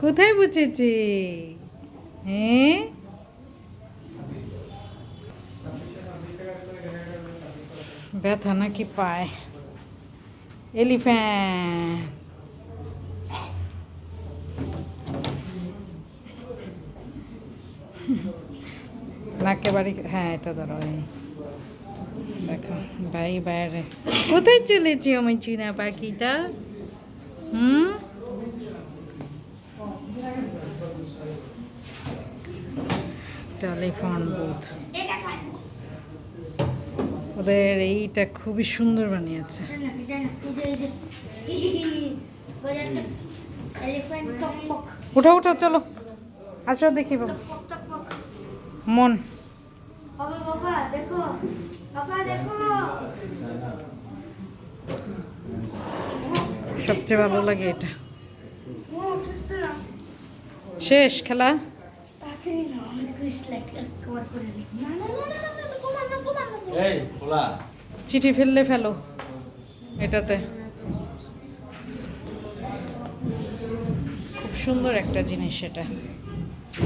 কোথায় বুঝেছি? হ্যাঁ? ব্যথা নাকি পায়? এলিফ্যান্ট। নাকে বাড়ি হ্যাঁ এটা ধরো দেখো, ভাই বাইরে কোথায় চলেছি আমার চীনা পাখিটা? টেলিফোন বুথ ওদের এইটা খুবই সুন্দর বানিয়েছে। উঠো উঠো চলো। আসো দেখি বাবা। মন। দেখো দেখো। সবচেয়ে ভালো লাগে এটা। এই খেলা। চিঠি ফেললে ফেলো এটাতে। খুব সুন্দর একটা জিনিস এটা।